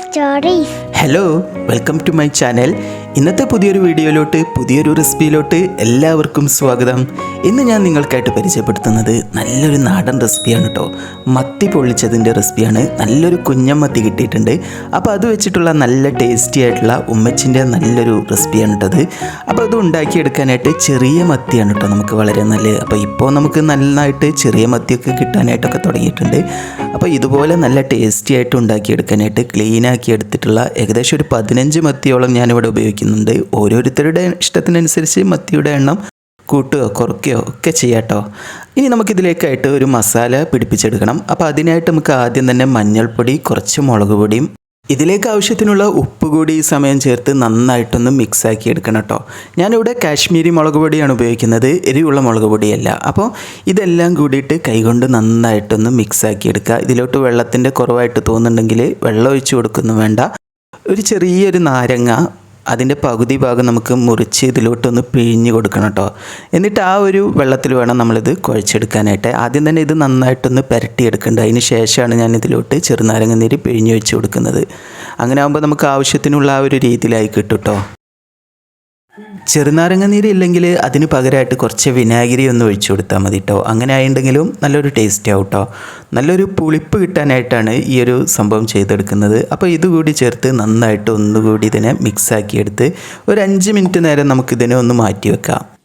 Stories. Hello welcome to my channel ഇന്നത്തെ പുതിയൊരു വീഡിയോയിലോട്ട് പുതിയൊരു റെസിപ്പിയിലോട്ട് എല്ലാവർക്കും സ്വാഗതം ഇന്ന് ഞാൻ നിങ്ങൾക്കായിട്ട് പരിചയപ്പെടുത്തുന്നത് നല്ലൊരു നാടൻ റെസിപ്പിയാണ് കേട്ടോ മത്തി പൊള്ളിച്ചതിന്റെ റെസിപ്പിയാണ്. നല്ലൊരു കുഞ്ഞൻ മത്തി കിട്ടിയിട്ടുണ്ട്. അപ്പോൾ അത് വെച്ചിട്ടുള്ള നല്ല ടേസ്റ്റി ആയിട്ടുള്ള ഉമ്മച്ചിന്റെ നല്ലൊരു റെസിപ്പിയാണ് കേട്ടത് അപ്പോൾ അത് ഉണ്ടാക്കിയെടുക്കാനായിട്ട് ചെറിയ മത്തിയാണ് കേട്ടോ നമുക്ക് വളരെ നല്ല അപ്പോൾ ഇപ്പോൾ നമുക്ക് നന്നായിട്ട് ചെറിയ മത്തിയൊക്കെ കിട്ടാനായിട്ടൊക്കെ തുടങ്ങിയിട്ടുണ്ട്. അപ്പോൾ ഇതുപോലെ നല്ല ടേസ്റ്റി ആയിട്ട് ഉണ്ടാക്കിയെടുക്കാനായിട്ട് ക്ലീനാക്കി എടുത്തിട്ടുള്ള ഏകദേശം ഒരു പതിനഞ്ച് മത്തിയോളം ഞാനിവിടെ ഉപയോഗിക്കുന്നുണ്ട്. ഓരോരുത്തരുടെ ഇഷ്ടത്തിനനുസരിച്ച് മത്തിയുടെ എണ്ണം കൂട്ടുകയോ കുറയ്ക്കുകയോ ഒക്കെ ചെയ്യാട്ടോ. ഇനി നമുക്കിതിലേക്കായിട്ട് ഒരു മസാല പിടിപ്പിച്ചെടുക്കണം. അപ്പോൾ അതിനായിട്ട് നമുക്ക് ആദ്യം തന്നെ മഞ്ഞൾപ്പൊടി കുറച്ച് മുളക് പൊടിയും ഇതിലേക്ക് ആവശ്യത്തിനുള്ള ഉപ്പ് കൂടി ഈ സമയം ചേർത്ത് നന്നായിട്ടൊന്ന് മിക്സാക്കി എടുക്കണം കേട്ടോ ഞാനിവിടെ കാശ്മീരി മുളക് പൊടിയാണ് ഉപയോഗിക്കുന്നത്. എരിവുള്ള മുളക് പൊടിയല്ല. അപ്പോൾ ഇതെല്ലാം കൂടിയിട്ട് കൈകൊണ്ട് നന്നായിട്ടൊന്ന് മിക്സാക്കി എടുക്കുക. ഇതിലോട്ട് വെള്ളത്തിന്റെ കുറവായിട്ട് തോന്നുന്നുണ്ടെങ്കിൽ വെള്ളം ഒഴിച്ചു കൊടുക്കുന്നു വേണ്ട. ഒരു ചെറിയൊരു നാരങ്ങ അതിന്റെ പകുതി ഭാഗം നമുക്ക് മുറിച്ച് ഇതിലോട്ടൊന്ന് പിഴിഞ്ഞ് കൊടുക്കണം കേട്ടോ. എന്നിട്ട് ആ ഒരു വെള്ളത്തിൽ വേണം നമ്മളിത് കുഴച്ചെടുക്കാനായിട്ട്. ആദ്യം തന്നെ ഇത് നന്നായിട്ടൊന്ന് പുരട്ടിയെടുക്കേണ്ടത് അതിന് ശേഷമാണ് ഞാൻ ഇതിലോട്ട് ചെറുനാരങ്ങ നീര് പിഴിഞ്ഞ് വെച്ച് കൊടുക്കുന്നത്. അങ്ങനെ ആകുമ്പോൾ നമുക്ക് ആവശ്യത്തിനുള്ള ആ ഒരു രീതിയിലായി കിട്ടും കേട്ടോ. ചെറുനാരങ്ങ നീര് ഇല്ലെങ്കിൽ അതിന് പകരമായിട്ട് കുറച്ച് വിനാഗിരി ഒന്ന് ഒഴിച്ചു കൊടുത്താൽ മതി കേട്ടോ അങ്ങനെ ആയിട്ടുണ്ടെങ്കിലും നല്ലൊരു ടേസ്റ്റ് ആവും കേട്ടോ നല്ലൊരു പുളിപ്പ് കിട്ടാനായിട്ടാണ് ഈ ഒരു സംഭവം ചെയ്തെടുക്കുന്നത്. അപ്പോൾ ഇതുകൂടി ചേർത്ത് നന്നായിട്ട് ഒന്നുകൂടി ഇതിനെ മിക്സ് ആക്കിയെടുത്ത് ഒരു അഞ്ച് മിനിറ്റ് നേരം നമുക്കിതിനെ ഒന്ന് മാറ്റി വെക്കാം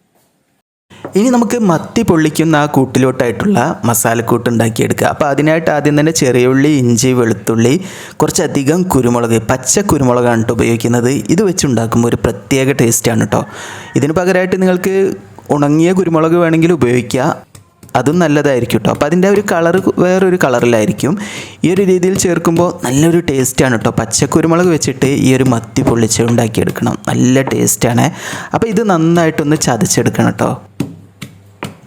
ഇനി നമുക്ക് മത്തി പൊള്ളിക്കുന്ന ആ കൂട്ടിലോട്ടായിട്ടുള്ള മസാലക്കൂട്ട് ഉണ്ടാക്കിയെടുക്കുക. അപ്പോൾ അതിനായിട്ട് ആദ്യം തന്നെ ചെറിയ ഉള്ളി ഇഞ്ചി വെളുത്തുള്ളി കുറച്ചധികം കുരുമുളക് പച്ച കുരുമുളകാണ് കേട്ടോ ഉപയോഗിക്കുന്നത്. ഇത് വെച്ചുണ്ടാക്കുമ്പോൾ ഒരു പ്രത്യേക ടേസ്റ്റാണ് കേട്ടോ ഇതിന് പകരമായിട്ട് നിങ്ങൾക്ക് ഉണങ്ങിയ കുരുമുളക് വേണമെങ്കിൽ ഉപയോഗിക്കുക അതും നല്ലതായിരിക്കും കേട്ടോ അപ്പോൾ അതിന്റെ ഒരു കളർ വേറൊരു കളറിലായിരിക്കും ഈ ഒരു രീതിയിൽ ചേർക്കുമ്പോൾ നല്ലൊരു ടേസ്റ്റാണ് കേട്ടോ പച്ചക്കുരുമുളക് വെച്ചിട്ട് ഈ ഒരു മത്തി പൊള്ളിച്ച് ഉണ്ടാക്കിയെടുക്കണം. നല്ല ടേസ്റ്റാണ് അപ്പോൾ ഇത് നന്നായിട്ടൊന്ന് ചതച്ചെടുക്കണം കേട്ടോ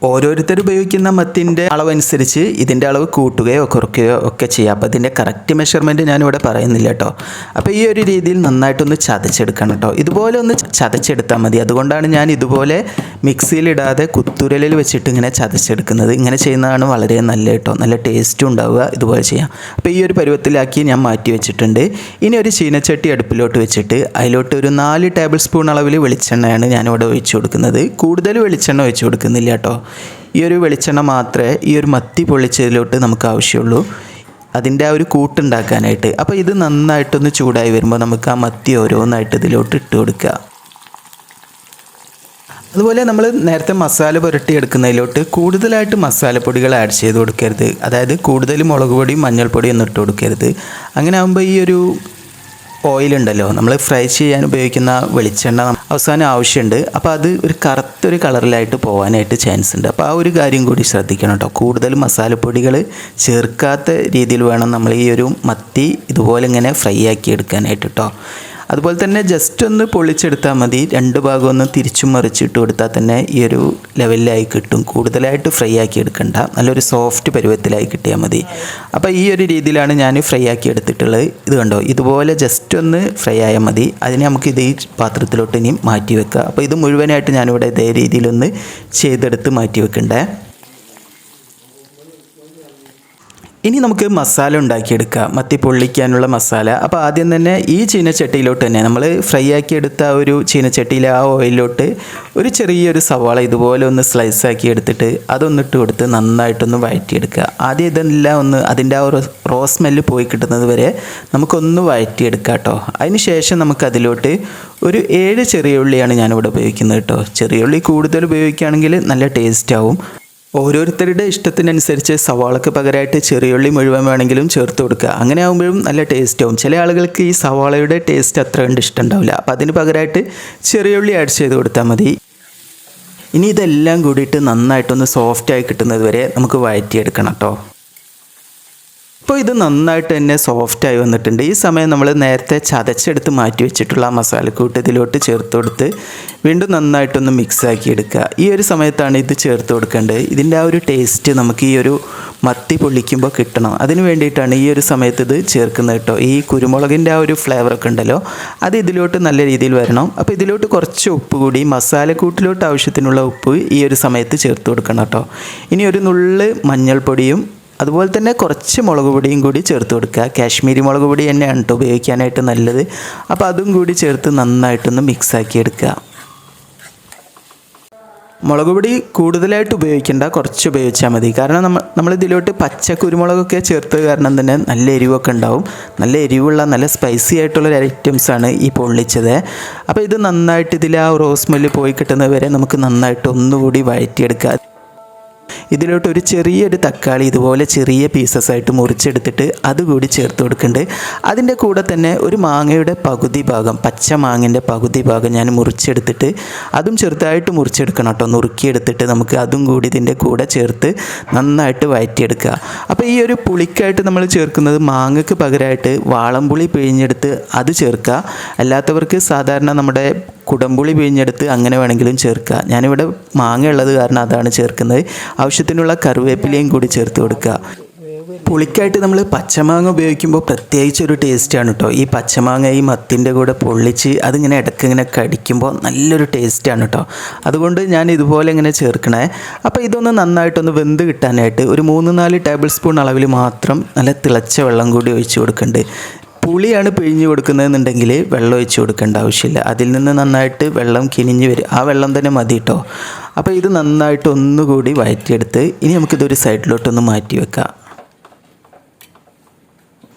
ഓരോരുത്തർ ഉപയോഗിക്കുന്ന മത്തിന്റെ അളവനുസരിച്ച് ഇതിന്റെ അളവ് കൂട്ടുകയോ കുറയ്ക്കുകയോ ഒക്കെ ചെയ്യാം. അപ്പോൾ ഇതിന്റെ കറക്റ്റ് മെഷർമെന്റ് ഞാനിവിടെ പറയുന്നില്ല കേട്ടോ. അപ്പോൾ ഈ ഒരു രീതിയിൽ നന്നായിട്ടൊന്ന് ചതച്ചെടുക്കണം കേട്ടോ. ഇതുപോലെ ഒന്ന് ചതച്ചെടുത്താൽ മതി. അതുകൊണ്ടാണ് ഞാൻ ഇതുപോലെ മിക്സിയിലിടാതെ കുത്തുരലിൽ വെച്ചിട്ട് ഇങ്ങനെ ചതച്ചെടുക്കുന്നത്. ഇങ്ങനെ ചെയ്യുന്നതാണ് വളരെ നല്ല കേട്ടോ. നല്ല ടേസ്റ്റും ഉണ്ടാവുക ഇതുപോലെ ചെയ്യാം. അപ്പോൾ ഈ ഒരു പരുവത്തിലാക്കി ഞാൻ മാറ്റി വെച്ചിട്ടുണ്ട്. ഇനി ഒരു ചീനച്ചട്ടി അടുപ്പിലോട്ട് വെച്ചിട്ട് അതിലോട്ട് ഒരു നാല് ടേബിൾ സ്പൂൺ അളവിൽ വെളിച്ചെണ്ണയാണ് ഞാനിവിടെ ഒഴിച്ചു കൊടുക്കുന്നത്. കൂടുതൽ വെളിച്ചെണ്ണ ഒഴിച്ചു കൊടുക്കുന്നില്ല കേട്ടോ. ഈ ഒരു വെളിച്ചെണ്ണ മാത്രമേ ഈ ഒരു മത്തി പൊള്ളിച്ചതിലോട്ട് നമുക്ക് ആവശ്യമുള്ളൂ. അതിന്റെ ആ ഒരു കൂട്ടുണ്ടാക്കാനായിട്ട്. അപ്പോൾ ഇത് നന്നായിട്ടൊന്ന് ചൂടായി വരുമ്പോൾ നമുക്ക് ആ മത്തി ഓരോന്നായിട്ട് ഇതിലോട്ട് ഇട്ട് കൊടുക്കുക. അതുപോലെ നമ്മൾ നേരത്തെ മസാല പുരട്ടി പുരട്ടിയെടുക്കുന്നതിലോട്ട് കൂടുതലായിട്ട് മസാലപ്പൊടികൾ ആഡ് ചെയ്ത് കൊടുക്കരുത്. അതായത് കൂടുതൽ മുളക് പൊടിയും മഞ്ഞൾപ്പൊടിയും ഒന്നും ഇട്ട് കൊടുക്കരുത്. അങ്ങനെ ആകുമ്പോൾ ഈ ഒരു ഓയിലുണ്ടല്ലോ. നമ്മൾ ഫ്രൈ ചെയ്യാൻ ഉപയോഗിക്കുന്ന വെളിച്ചെണ്ണ അവസാനം ആവശ്യമുണ്ട്. അപ്പോൾ അത് ഒരു കറുത്തൊരു കളറിലായിട്ട് പോകാനായിട്ട് ചാൻസ് ഉണ്ട് അപ്പോൾ ആ ഒരു കാര്യം കൂടി ശ്രദ്ധിക്കണം കേട്ടോ കൂടുതൽ മസാലപ്പൊടികൾ ചേർക്കാത്ത രീതിയിൽ വേണം നമ്മൾ ഈ ഒരു മത്തി ഇതുപോലെ ഇങ്ങനെ ഫ്രൈ ആക്കി എടുക്കാനായിട്ട് കേട്ടോ അതുപോലെ തന്നെ ജസ്റ്റ് ഒന്ന് പൊളിച്ചെടുത്താൽ മതി. രണ്ട് ഭാഗം ഒന്ന് തിരിച്ചും മറിച്ചിട്ട് കൊടുത്താൽ തന്നെ ഈ ഒരു ലെവലിലായി കിട്ടും. കൂടുതലായിട്ട് ഫ്രൈ ആക്കി എടുക്കണ്ട. നല്ലൊരു സോഫ്റ്റ് പരുവത്തിലായി കിട്ടിയാൽ മതി. അപ്പോൾ ഈ ഒരു രീതിയിലാണ് ഞാൻ ഫ്രൈ ആക്കി എടുത്തിട്ടുള്ളത്. ഇത് കണ്ടോ? ഇതുപോലെ ജസ്റ്റ് ഒന്ന് ഫ്രൈ ആയാൽ മതി. അതിനെ നമുക്ക് ഇത് ഈ പാത്രത്തിലോട്ട് ഇനി മാറ്റി വെക്കുക അപ്പോൾ ഇത് മുഴുവനായിട്ട് ഞാനിവിടെ ഇതേ രീതിയിലൊന്ന് ചെയ്തെടുത്ത് മാറ്റി വെക്കണ്ടേ. ഇനി നമുക്ക് മസാല ഉണ്ടാക്കിയെടുക്കാം. മത്തി പൊള്ളിക്കാനുള്ള മസാല. അപ്പോൾ ആദ്യം തന്നെ ഈ ചീനച്ചട്ടിയിലോട്ട് തന്നെ നമ്മൾ ഫ്രൈ ആക്കിയെടുത്ത ആ ഒരു ചീനച്ചട്ടിയിലെ ആ ഓയിലിലോട്ട് ഒരു ചെറിയൊരു സവാള ഇതുപോലെ ഒന്ന് സ്ലൈസ് ആക്കി എടുത്തിട്ട് അതൊന്നിട്ട് കൊടുത്ത് നന്നായിട്ടൊന്ന് വഴറ്റിയെടുക്കുക. ആദ്യം ഇതെല്ലാം ഒന്ന് അതിന്റെ ആ ഒരു റോ സ്മെല്ല് പോയി കിട്ടുന്നത് വരെ നമുക്കൊന്ന് വഴറ്റിയെടുക്കുക കേട്ടോ അതിന് ശേഷം നമുക്കതിലോട്ട് ഒരു ഏഴ് ചെറിയ ഉള്ളിയാണ് ഞാനിവിടെ ഉപയോഗിക്കുന്നത് കേട്ടോ ചെറിയ ഉള്ളി കൂടുതൽ ഉപയോഗിക്കുകയാണെങ്കിൽ നല്ല ടേസ്റ്റ് ആവും. ഓരോരുത്തരുടെ ഇഷ്ടത്തിനനുസരിച്ച് സവാളക്ക് പകരമായിട്ട് ചെറിയുള്ളി മുഴുവൻ വേണമെങ്കിലും ചേർത്ത് കൊടുക്കുക. അങ്ങനെ ആകുമ്പോഴും നല്ല ടേസ്റ്റാവും ചില ആളുകൾക്ക് ഈ സവാളയുടെ ടേസ്റ്റ് അത്ര കണ്ട് ഇഷ്ടമുണ്ടാവില്ല. അപ്പോൾ അതിന് പകരമായിട്ട് ചെറിയുള്ളി ആഡ് ചെയ്ത് കൊടുത്താൽ മതി. ഇനി ഇതെല്ലാം കൂടിയിട്ട് നന്നായിട്ടൊന്ന് സോഫ്റ്റായി കിട്ടുന്നത് വരെ നമുക്ക് വഴറ്റിയെടുക്കണം കേട്ടോ. ഇപ്പോൾ ഇത് നന്നായിട്ട് തന്നെ സോഫ്റ്റായി വന്നിട്ടുണ്ട്. ഈ സമയം നമ്മൾ നേരത്തെ ചതച്ചെടുത്ത് മാറ്റി വെച്ചിട്ടുള്ള മസാലക്കൂട്ട് ഇതിലോട്ട് ചേർത്ത് കൊടുത്ത് വീണ്ടും നന്നായിട്ടൊന്ന് മിക്സ് ആക്കി എടുക്കുക. ഈ ഒരു സമയത്താണ് ഇത് ചേർത്ത് കൊടുക്കേണ്ടത്. ഇതിന്റെ ആ ഒരു ടേസ്റ്റ് നമുക്ക് ഈ ഒരു മത്തി പൊള്ളിക്കുമ്പോൾ കിട്ടണം. അതിന് വേണ്ടിയിട്ടാണ് ഈ ഒരു സമയത്ത് ഇത് ചേർക്കുന്നത് കേട്ടോ. ഈ കുരുമുളകിന്റെ ആ ഒരു ഫ്ലേവറൊക്കെ ഉണ്ടല്ലോ അത് ഇതിലോട്ട് നല്ല രീതിയിൽ വരണം. അപ്പോൾ ഇതിലോട്ട് കുറച്ച് ഉപ്പ് കൂടി മസാലക്കൂട്ടിലോട്ട് ആവശ്യത്തിനുള്ള ഉപ്പ് ഈ ഒരു സമയത്ത് ചേർത്ത് കൊടുക്കണം കേട്ടോ. ഇനി ഒരു നുള്ള് മഞ്ഞൾപ്പൊടിയും അതുപോലെ തന്നെ കുറച്ച് മുളക് പൊടിയും കൂടി ചേർത്ത് കൊടുക്കുക. കാശ്മീരി മുളക് പൊടി തന്നെയാണ് കേട്ടോ ഉപയോഗിക്കാനായിട്ട് നല്ലത്. അപ്പോൾ അതും കൂടി ചേർത്ത് നന്നായിട്ടൊന്ന് മിക്സാക്കി എടുക്കുക. മുളക് പൊടി കൂടുതലായിട്ട് ഉപയോഗിക്കേണ്ട കുറച്ച് ഉപയോഗിച്ചാൽ മതി. കാരണം നമ്മൾ നമ്മൾ ഇതിലോട്ട് പച്ച കുരുമുളകൊക്കെ ചേർത്തത് കാരണം തന്നെ നല്ല എരിവൊക്കെ ഉണ്ടാവും. നല്ല എരിവുള്ള നല്ല സ്പൈസി ആയിട്ടുള്ള ഒരു ഐറ്റംസാണ് ഈ പൊള്ളിച്ചത്. അപ്പോൾ ഇത് നന്നായിട്ട് ഇതിൽ ആ റോസ് മെല്ല് പോയി കിട്ടുന്നത് വരെ നമുക്ക് നന്നായിട്ട് ഒന്നുകൂടി വഴറ്റിയെടുക്കുക. ഇതിലോട്ട് ഒരു ചെറിയൊരു തക്കാളി ഇതുപോലെ ചെറിയ പീസസ് ആയിട്ട് മുറിച്ചെടുത്തിട്ട് അതുകൂടി ചേർത്ത് കൊടുക്കുന്നുണ്ട് അതിന്റെ കൂടെ തന്നെ ഒരു മാങ്ങയുടെ പകുതി ഭാഗം പച്ച മാങ്ങിന്റെ പകുതി ഭാഗം ഞാൻ മുറിച്ചെടുത്തിട്ട് അതും ചെറുതായിട്ട് മുറിച്ചെടുക്കണം കേട്ടോ. നുറുക്കിയെടുത്തിട്ട് നമുക്ക് അതും കൂടി ഇതിന്റെ കൂടെ ചേർത്ത് നന്നായിട്ട് വഴറ്റിയെടുക്കുക അപ്പോൾ ഈ ഒരു പുളിക്കായിട്ട് നമ്മൾ ചേർക്കുന്നത് മാങ്ങയ്ക്ക് പകരമായിട്ട് വാളംപുളി പിഴിഞ്ഞെടുത്ത് അത് ചേർക്കുക. അല്ലാത്തവർക്ക് സാധാരണ നമ്മുടെ കുടംപുളി പിഴിഞ്ഞെടുത്ത് അങ്ങനെ വേണമെങ്കിലും ചേർക്കുക. ഞാനിവിടെ മാങ്ങ ഉള്ളത് കാരണം അതാണ് ചേർക്കുന്നത്. ആവശ്യത്തിനുള്ള കറിവേപ്പിലയും കൂടി ചേർത്ത് കൊടുക്കുക. പുളിക്കായിട്ട് നമ്മൾ പച്ചമാങ്ങ ഉപയോഗിക്കുമ്പോൾ പ്രത്യേകിച്ച് ഒരു ടേസ്റ്റാണ് കേട്ടോ ഈ പച്ചമാങ്ങ ഈ മത്തിന്റെ കൂടെ പൊള്ളിച്ച് അതിങ്ങനെ ഇടയ്ക്ക് ഇങ്ങനെ കടിക്കുമ്പോൾ നല്ലൊരു ടേസ്റ്റാണ് കേട്ടോ അതുകൊണ്ട് ഞാൻ ഇതുപോലെ ഇങ്ങനെ ചേർക്കണേ. അപ്പോൾ ഇതൊന്ന് നന്നായിട്ടൊന്ന് വെന്ത് കിട്ടാനായിട്ട് ഒരു മൂന്ന് നാല് ടേബിൾ സ്പൂൺ അളവിൽ മാത്രം നല്ല തിളച്ച വെള്ളം കൂടി ഒഴിച്ച് കൊടുക്കുന്നുണ്ട് പുളിയാണ് പിഴിഞ്ഞ് കൊടുക്കുന്നതെന്നുണ്ടെങ്കിൽ വെള്ളം ഒഴിച്ച് കൊടുക്കേണ്ട ആവശ്യമില്ല. അതിൽ നിന്ന് നന്നായിട്ട് വെള്ളം കിനിഞ്ഞ് വരും. ആ വെള്ളം തന്നെ മതി കേട്ടോ അപ്പോൾ ഇത് നന്നായിട്ട് ഒന്നുകൂടി വഴറ്റിയെടുത്ത് ഇനി നമുക്കിതൊരു സൈഡിലോട്ടൊന്ന് മാറ്റി വെക്കാം.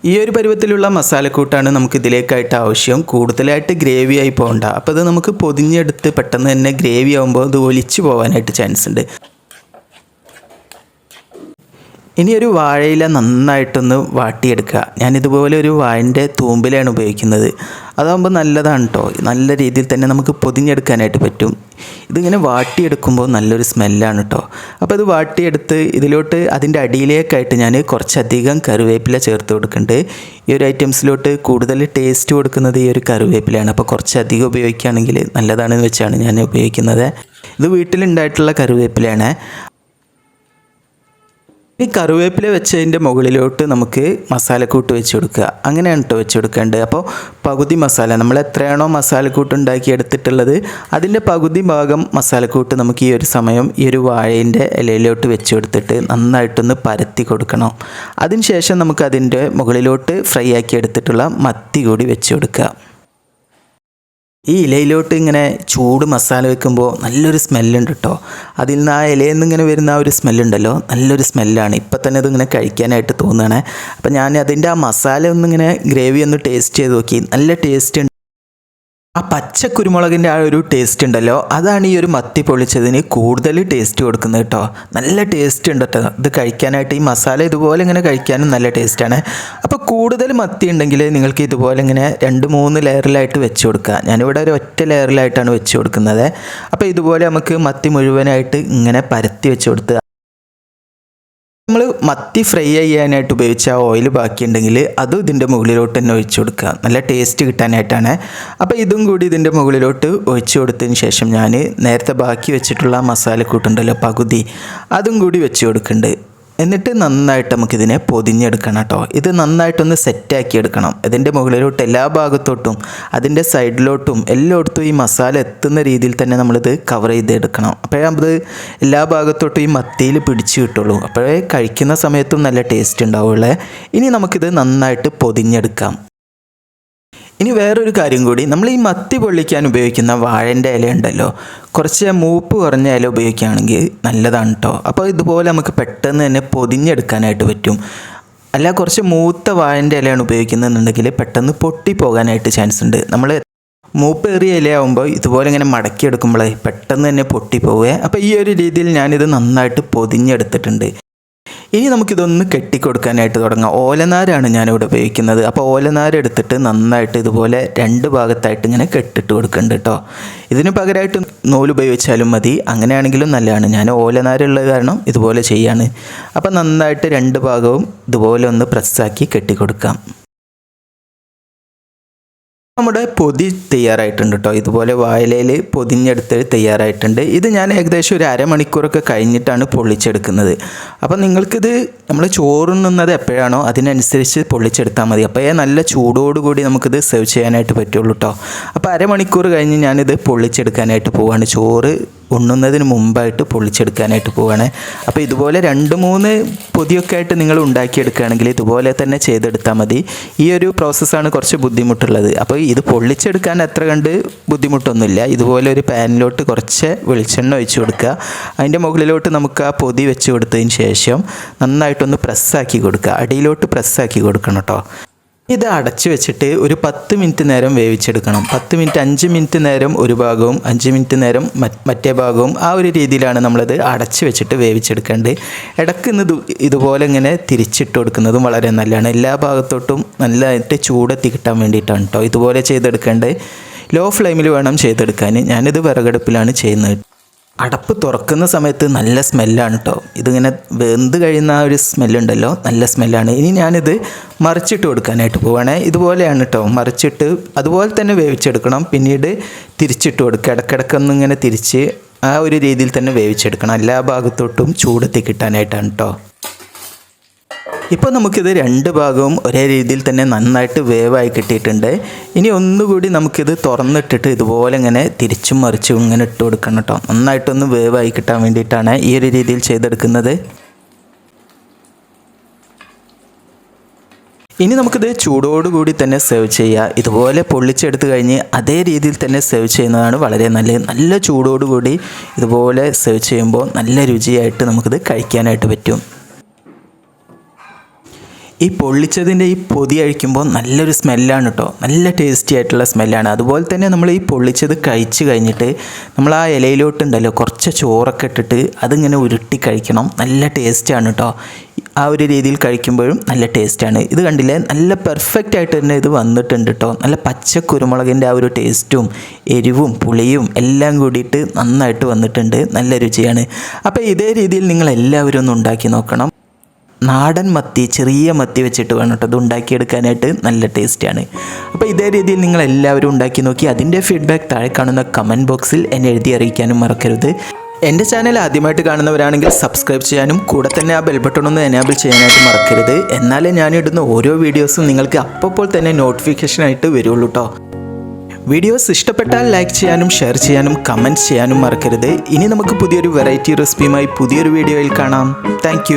ഈ ഒരു പരുവത്തിലുള്ള മസാലക്കൂട്ടാണ് നമുക്ക് ഇതിലേക്കായിട്ട് ആവശ്യം. കൂടുതലായിട്ട് ഗ്രേവി ആയി പോകണ്ട അപ്പോൾ അത് നമുക്ക് പൊതിഞ്ഞെടുത്ത് പെട്ടെന്ന് തന്നെ ഗ്രേവി ആകുമ്പോൾ അത് ഒലിച്ചു പോകാനായിട്ട് ചാൻസ് ഉണ്ട് ഇനി ഒരു വാഴയില നന്നായിട്ടൊന്ന് വാട്ടിയെടുക്കുക. ഞാനിതുപോലെ ഒരു വാഴന്റെ തൂമ്പിലാണ് ഉപയോഗിക്കുന്നത്. അതാകുമ്പോൾ നല്ലതാണ് കേട്ടോ നല്ല രീതിയിൽ തന്നെ നമുക്ക് പൊതിഞ്ഞെടുക്കാനായിട്ട് പറ്റും. ഇതിങ്ങനെ വാട്ടിയെടുക്കുമ്പോൾ നല്ലൊരു സ്മെല്ലാണ് കേട്ടോ അപ്പോൾ ഇത് വാട്ടിയെടുത്ത് ഇതിലോട്ട് അതിന്റെ അടിയിലേക്കായിട്ട് ഞാൻ കുറച്ചധികം കറിവേപ്പില ചേർത്ത് കൊടുക്കുന്നുണ്ട്. ഈ ഒരു ഐറ്റംസിലോട്ട് കൂടുതൽ ടേസ്റ്റ് കൊടുക്കുന്നത് ഈ ഒരു കറിവേപ്പിലയാണ്. അപ്പോൾ കുറച്ചധികം ഉപയോഗിക്കുകയാണെങ്കിൽ നല്ലതാണെന്ന് വെച്ചാണ് ഞാൻ ഉപയോഗിക്കുന്നത്. ഇത് വീട്ടിലുണ്ടായിട്ടുള്ള കറിവേപ്പിലയാണ്. ഈ കറിവേപ്പില വെച്ചതിന്റെ മുകളിലോട്ട് നമുക്ക് മസാലക്കൂട്ട് വെച്ച് കൊടുക്കുക. അങ്ങനെയാണ് കേട്ടോ വെച്ച് കൊടുക്കേണ്ടത്. അപ്പോൾ പകുതി മസാല നമ്മൾ എത്രയാണോ മസാലക്കൂട്ട് ഉണ്ടാക്കി എടുത്തിട്ടുള്ളത് അതിന്റെ പകുതി ഭാഗം മസാലക്കൂട്ട് നമുക്ക് ഈ ഒരു സമയം ഈ ഒരു വാഴേന്റെ ഇലയിലോട്ട് വെച്ച് കൊടുത്തിട്ട് നന്നായിട്ടൊന്ന് പരത്തി കൊടുക്കണം. അതിനുശേഷം നമുക്ക് അതിന്റെ മുകളിലോട്ട് ഫ്രൈ ആക്കി എടുത്തിട്ടുള്ള മത്തി കൂടി വെച്ച് കൊടുക്കുക. ഈ ഇലയിലോട്ട് ഇങ്ങനെ ചൂട് മസാല വെക്കുമ്പോൾ നല്ലൊരു സ്മെല്ലുണ്ട് കേട്ടോ അതിൽ നിന്ന് ആ ഇലയിൽ നിന്ന് ഇങ്ങനെ വരുന്ന ആ ഒരു സ്മെല്ലുണ്ടല്ലോ? നല്ലൊരു സ്മെല്ലാണ്. ഇപ്പം തന്നെ ഇതിങ്ങനെ കഴിക്കാനായിട്ട് തോന്നുകയാണ് അപ്പം ഞാൻ അതിന്റെ ആ മസാല ഒന്നിങ്ങനെ ഗ്രേവി ഒന്ന് ടേസ്റ്റ് ചെയ്ത് നോക്കി. നല്ല ടേസ്റ്റ് ഉണ്ട് ആ പച്ച കുരുമുളകിന്റെ ആ ഒരു ടേസ്റ്റ് ഉണ്ടല്ലോ അതാണ് ഈ ഒരു മത്തി പൊളിച്ചതിന് കൂടുതൽ ടേസ്റ്റ് കൊടുക്കുന്നത് കേട്ടോ. നല്ല ടേസ്റ്റ് ഉണ്ട് കേട്ടോ. ഇത് കഴിക്കാനായിട്ട് ഈ മസാല ഇതുപോലെ ഇങ്ങനെ കഴിക്കാനും നല്ല ടേസ്റ്റാണ് അപ്പോൾ കൂടുതൽ മത്തി ഉണ്ടെങ്കിൽ നിങ്ങൾക്ക് ഇതുപോലെ ഇങ്ങനെ രണ്ട് മൂന്ന് ലെയറിലായിട്ട് വെച്ച് കൊടുക്കുക. ഞാനിവിടെ ഒരു ഒറ്റ ലെയറിലായിട്ടാണ് വെച്ച് കൊടുക്കുന്നത്. അപ്പോൾ ഇതുപോലെ നമുക്ക് മത്തി മുഴുവനായിട്ട് ഇങ്ങനെ പരത്തി വെച്ച് കൊടുത്ത് നമ്മൾ മത്തി ഫ്രൈ ചെയ്യാനായിട്ട് ഉപയോഗിച്ച ആ ഓയിൽ ബാക്കിയുണ്ടെങ്കിൽ അതും ഇതിന്റെ മുകളിലോട്ട് തന്നെ ഒഴിച്ചു കൊടുക്കുക. നല്ല ടേസ്റ്റ് കിട്ടാനായിട്ടാണ്. അപ്പോൾ ഇതും കൂടി ഇതിന്റെ മുകളിലോട്ട് ഒഴിച്ചു കൊടുത്തതിന് ശേഷം ഞാൻ നേരത്തെ ബാക്കി വെച്ചിട്ടുള്ള മസാലക്കൂട്ടുണ്ടല്ലോ പകുതി അതും കൂടി വെച്ച് കൊടുക്കുന്നുണ്ട്. എന്നിട്ട് നന്നായിട്ട് നമുക്കിതിനെ പൊതിഞ്ഞെടുക്കണം കേട്ടോ. ഇത് നന്നായിട്ടൊന്ന് സെറ്റാക്കി എടുക്കണം ഇതിന്റെ മുകളിലോട്ട് എല്ലാ ഭാഗത്തോട്ടും അതിന്റെ സൈഡിലോട്ടും എല്ലായിടത്തും ഈ മസാല എത്തുന്ന രീതിയിൽ തന്നെ നമ്മളിത് കവർ ചെയ്തെടുക്കണം. അപ്പോഴേ നമ്മൾ എല്ലാ ഭാഗത്തോട്ടും ഈ മത്തിയിൽ പിടിച്ച് കിട്ടുള്ളൂ. അപ്പോഴേ കഴിക്കുന്ന സമയത്തും നല്ല ടേസ്റ്റ് ഉണ്ടാവുള്ളേ. ഇനി നമുക്കിത് നന്നായിട്ട് പൊതിഞ്ഞെടുക്കാം. ഇനി വേറൊരു കാര്യം കൂടി. നമ്മൾ ഈ മത്തി പൊള്ളിക്കാൻ ഉപയോഗിക്കുന്ന വാഴന്റെ ഇല ഉണ്ടല്ലോ. കുറച്ച് മൂപ്പ് കുറഞ്ഞ ഇല ഉപയോഗിക്കുകയാണെങ്കിൽ നല്ലതാണ് കേട്ടോ അപ്പോൾ ഇതുപോലെ നമുക്ക് പെട്ടെന്ന് തന്നെ പൊതിഞ്ഞെടുക്കാനായിട്ട് പറ്റും. അല്ല കുറച്ച് മൂത്ത വാഴന്റെ ഇലയാണ് ഉപയോഗിക്കുന്നതെന്നുണ്ടെങ്കിൽ പെട്ടെന്ന് പൊട്ടിപ്പോകാനായിട്ട് ചാൻസ് ഉണ്ട്. നമ്മൾ മൂപ്പേറിയ ഇലയാവുമ്പോൾ ഇതുപോലെ ഇങ്ങനെ മടക്കിയെടുക്കുമ്പോഴേ പെട്ടെന്ന് തന്നെ പൊട്ടിപ്പോവുക അപ്പോൾ ഈ ഒരു രീതിയിൽ ഞാനിത് നന്നായിട്ട് പൊതിഞ്ഞെടുത്തിട്ടുണ്ട്. ഇനി നമുക്കിതൊന്ന് കെട്ടിക്കൊടുക്കാനായിട്ട് തുടങ്ങാം. ഓലനാരാണ് ഞാനിവിടെ ഉപയോഗിക്കുന്നത്. അപ്പോൾ ഓലനാര എടുത്തിട്ട് നന്നായിട്ട് ഇതുപോലെ രണ്ട് ഭാഗത്തായിട്ട് ഇങ്ങനെ കെട്ടിട്ട് കൊടുക്കുന്നുണ്ട് കേട്ടോ. ഇതിന് പകരമായിട്ട് നൂൽ ഉപയോഗിച്ചാലും മതി. അങ്ങനെയാണെങ്കിലും നല്ലതാണ്. ഞാൻ ഓലനാരുള്ളത് കാരണം ഇതുപോലെ ചെയ്യാണ്. അപ്പോൾ നന്നായിട്ട് രണ്ട് ഭാഗവും ഇതുപോലെ ഒന്ന് പ്രസ്സാക്കി കെട്ടിക്കൊടുക്കാം. നമ്മുടെ പൊതി തയ്യാറായിട്ടുണ്ട് കേട്ടോ ഇതുപോലെ വായലയിൽ പൊതിഞ്ഞെടുത്ത് തയ്യാറായിട്ടുണ്ട്. ഇത് ഞാൻ ഏകദേശം ഒരു അരമണിക്കൂറൊക്കെ കഴിഞ്ഞിട്ടാണ് പൊള്ളിച്ചെടുക്കുന്നത്. അപ്പോൾ നിങ്ങൾക്കിത് നമ്മൾ ചോറുണ്ണുന്നത് എപ്പോഴാണോ അതിനനുസരിച്ച് പൊള്ളിച്ചെടുത്താൽ മതി. അപ്പോൾ നല്ല ചൂടോടുകൂടി നമുക്കിത് സെർവ് ചെയ്യാനായിട്ട് പറ്റുള്ളൂ കേട്ടോ അപ്പോൾ അരമണിക്കൂർ കഴിഞ്ഞ് ഞാനിത് പൊള്ളിച്ചെടുക്കാനായിട്ട് പോവാണ്. ചോറ് ഉണ്ണുന്നതിന് മുമ്പായിട്ട് പൊള്ളിച്ചെടുക്കാനായിട്ട് പോവുകയാണ് അപ്പോൾ ഇതുപോലെ രണ്ട് മൂന്ന് പൊതിയൊക്കെ ആയിട്ട് നിങ്ങൾ ഉണ്ടാക്കിയെടുക്കുകയാണെങ്കിൽ ഇതുപോലെ തന്നെ ചെയ്തെടുത്താൽ മതി. ഈ ഒരു പ്രോസസ്സാണ് കുറച്ച് ബുദ്ധിമുട്ടുള്ളത്. അപ്പോൾ ഇത് പൊള്ളിച്ചെടുക്കാൻ അത്ര കണ്ട് ബുദ്ധിമുട്ടൊന്നുമില്ല. ഇതുപോലെ ഒരു പാനിലോട്ട് കുറച്ച് വെളിച്ചെണ്ണ ഒഴിച്ച് കൊടുക്കുക. അതിന്റെ മുകളിലോട്ട് നമുക്ക് ആ പൊതി വെച്ച് കൊടുത്തതിന് ശേഷം നന്നായിട്ടൊന്ന് പ്രസ്സാക്കി കൊടുക്കുക. അടിയിലോട്ട് പ്രസ്സാക്കി കൊടുക്കണം കേട്ടോ. ഇത് അടച്ചു വെച്ചിട്ട് ഒരു പത്ത് മിനിറ്റ് നേരം വേവിച്ചെടുക്കണം. പത്ത് മിനിറ്റ് അഞ്ച് മിനിറ്റ് നേരം ഒരു ഭാഗവും അഞ്ച് മിനിറ്റ് നേരം മറ്റേ ഭാഗവും ആ ഒരു രീതിയിലാണ് നമ്മളത് അടച്ചു വെച്ചിട്ട് വേവിച്ചെടുക്കേണ്ടത്. ഇടയ്ക്ക് ഇന്ന് ഇതുപോലെ ഇങ്ങനെ തിരിച്ചിട്ട് കൊടുക്കുന്നതും വളരെ നല്ലതാണ്. എല്ലാ ഭാഗത്തോട്ടും നല്ലതായിട്ട് ചൂടെത്തി കിട്ടാൻ വേണ്ടിയിട്ടാണ് കേട്ടോ ഇതുപോലെ ചെയ്തെടുക്കേണ്ടത്. ലോ ഫ്ലെയിമിൽ വേണം ചെയ്തെടുക്കാൻ. ഞാനിത് വിറകടുപ്പിലാണ് ചെയ്യുന്നത്. അടപ്പ് തുറക്കുന്ന സമയത്ത് നല്ല സ്മെല്ലാണ് കേട്ടോ ഇതിങ്ങനെ വെന്ത് കഴിയുന്ന ആ ഒരു സ്മെല്ലുണ്ടല്ലോ നല്ല സ്മെല്ലാണ്. ഇനി ഞാനിത് മറിച്ചിട്ട് കൊടുക്കാനായിട്ട് പോവുകയാണേ ഇതുപോലെയാണ് കേട്ടോ മറിച്ചിട്ട് അതുപോലെ തന്നെ വേവിച്ചെടുക്കണം. പിന്നീട് തിരിച്ചിട്ട് കൊടുക്കുക. ഇടക്കിടക്കൊന്നും ഇങ്ങനെ തിരിച്ച് ആ ഒരു രീതിയിൽ തന്നെ വേവിച്ചെടുക്കണം. എല്ലാ ഭാഗത്തോട്ടും ചൂടെത്തി കിട്ടാനായിട്ടാണ് കേട്ടോ ഇപ്പോൾ നമുക്കിത് രണ്ട് ഭാഗവും ഒരേ രീതിയിൽ തന്നെ നന്നായിട്ട് വേവായി കിട്ടിയിട്ടുണ്ട്. ഇനി ഒന്നുകൂടി നമുക്കിത് തുറന്നിട്ടിട്ട് ഇതുപോലെ ഇങ്ങനെ തിരിച്ചും മറിച്ചും ഇങ്ങനെ ഇട്ട് കൊടുക്കണം കേട്ടോ. നന്നായിട്ടൊന്ന് വേവായി കിട്ടാൻ വേണ്ടിയിട്ടാണ് ഈ ഒരു രീതിയിൽ ചെയ്തെടുക്കുന്നത്. ഇനി നമുക്കിത് ചൂടോടുകൂടി തന്നെ സെർവ് ചെയ്യുക ഇതുപോലെ പൊള്ളിച്ചെടുത്ത് കഴിഞ്ഞ് അതേ രീതിയിൽ തന്നെ സെർവ് ചെയ്യുന്നതാണ് വളരെ നല്ലത്. നല്ല ചൂടോടുകൂടി ഇതുപോലെ സെർവ് ചെയ്യുമ്പോൾ നല്ല രുചിയായിട്ട് നമുക്കിത് കഴിക്കാനായിട്ട് പറ്റും. ഈ പൊള്ളിച്ചതിന്റെ ഈ പൊതി അഴിക്കുമ്പോൾ നല്ലൊരു സ്മെല്ലാണ് കേട്ടോ നല്ല ടേസ്റ്റി ആയിട്ടുള്ള സ്മെല്ലാണ്. അതുപോലെ തന്നെ നമ്മൾ ഈ പൊള്ളിച്ചത് കഴിച്ച് കഴിഞ്ഞിട്ട് നമ്മൾ ആ ഇലയിലോട്ടുണ്ടല്ലോ കുറച്ച് ചോറൊക്കെ ഇട്ടിട്ട് അതിങ്ങനെ ഉരുട്ടി കഴിക്കണം. നല്ല ടേസ്റ്റാണ് കേട്ടോ ആ ഒരു രീതിയിൽ കഴിക്കുമ്പോഴും നല്ല ടേസ്റ്റാണ് ഇത് കണ്ടില്ലേ? നല്ല പെർഫെക്റ്റ് ആയിട്ട് തന്നെ ഇത് വന്നിട്ടുണ്ട് കേട്ടോ നല്ല പച്ച കുരുമുളകിന്റെ ആ ഒരു ടേസ്റ്റും എരിവും പുളിയും എല്ലാം കൂടിയിട്ട് നന്നായിട്ട് വന്നിട്ടുണ്ട്. നല്ല രുചിയാണ്. അപ്പോൾ ഇതേ രീതിയിൽ നിങ്ങൾ എല്ലാവരും ഒന്ന് ഉണ്ടാക്കി നോക്കണം. നാടൻ മത്തി ചെറിയ മത്തി വെച്ചിട്ട് വേണം കേട്ടോ. അത് ഉണ്ടാക്കിയെടുക്കാനായിട്ട് നല്ല ടേസ്റ്റിയാണ്. അപ്പോൾ ഇതേ രീതിയിൽ നിങ്ങൾ എല്ലാവരും ഉണ്ടാക്കി നോക്കി അതിന്റെ ഫീഡ്ബാക്ക് താഴെ കാണുന്ന കമന്റ് ബോക്സിൽ എന്നെ എഴുതി അറിയിക്കാനും മറക്കരുത്. എന്റെ ചാനൽ ആദ്യമായിട്ട് കാണുന്നവരാണെങ്കിൽ സബ്സ്ക്രൈബ് ചെയ്യാനും കൂടെ തന്നെ ആ ബെൽ ബട്ടൺ ഒന്ന് എനാബിൾ ചെയ്യാനായിട്ട് മറക്കരുത്. എന്നാലേ ഞാനിടുന്ന ഓരോ വീഡിയോസും നിങ്ങൾക്ക് അപ്പോൾ തന്നെ നോട്ടിഫിക്കേഷനായിട്ട് വരുള്ളൂ കേട്ടോ വീഡിയോസ് ഇഷ്ടപ്പെട്ടാൽ ലൈക്ക് ചെയ്യാനും ഷെയർ ചെയ്യാനും കമന്റ് ചെയ്യാനും മറക്കരുത്. ഇനി നമുക്ക് പുതിയൊരു വെറൈറ്റി റെസിപ്പിയുമായി പുതിയൊരു വീഡിയോയിൽ കാണാം. താങ്ക്